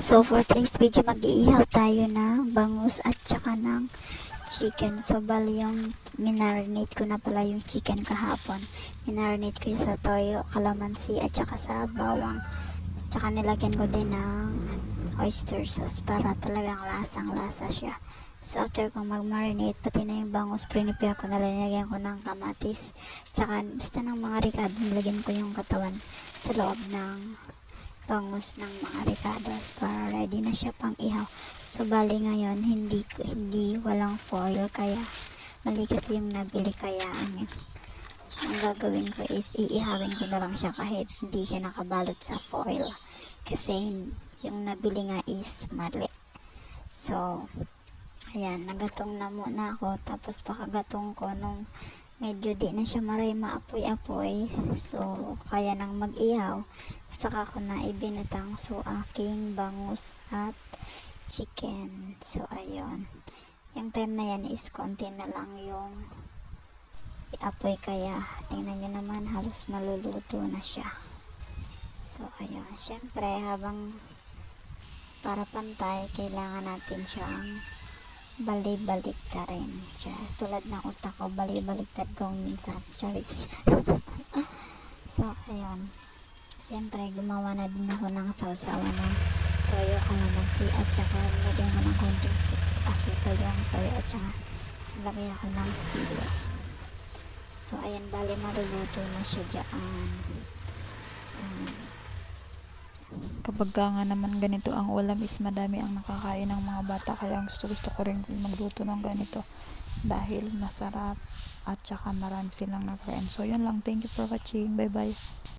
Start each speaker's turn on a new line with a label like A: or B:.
A: So, for today's video, mag-iihaw tayo ng bangus at saka ng chicken. So, bali yung minarinate ko na pala yung chicken kahapon. Minarinate ko yung sa toyo, kalamansi at saka sa bawang. At saka nilagyan ko din ng oyster sauce para talagang lasang-lasa siya. So, after kong mag-marinate, pati na yung bangus, prepare ko na nilagyan ko ng kamatis. Tsaka, basta ng mga ricado, nilagyan ko yung katawan sa loob ng bangus ng mga ricados para ready na siya pang ihaw. So, bali ngayon, hindi, hindi, walang foil, kaya mali kasi yung nabili, kaya ang, ang gagawin ko is iihawin ko na lang siya kahit hindi siya nakabalot sa foil. Kasi yung nabili nga is mali. So, ayan, nagatong na muna ako. Tapos pakagatong ko nung medyo di na siya maray maapoy-apoy. So, kaya nang mag-ihaw, saka ko na ibinatang so aking bangus at chicken. So, ayun. Yung time na yan is konti na lang yung apoy kaya tingnan nyo naman halos maluluto na siya. So, ayun. Siyempre, habang para pantay, kailangan natin siyang bali-balik ta rin siya. Tulad ng utak ko, bali-baliktad ko minsan. Charis. so, ayun. Siyempre, gumawa na din ako ng sausawa ng toyo kalamansi at saka lagyan ko ng konting su- asukal yung toyo at saka lagay ako ng silo. So, ayan, bali maluluto na siya dyan.
B: Kapag ka nga naman ganito ang ulam is madami ang nakakain ng mga bata kaya gusto gusto ko rin magluto ng ganito dahil masarap at saka marami silang nakain. So yun lang. Thank you for watching. Bye bye.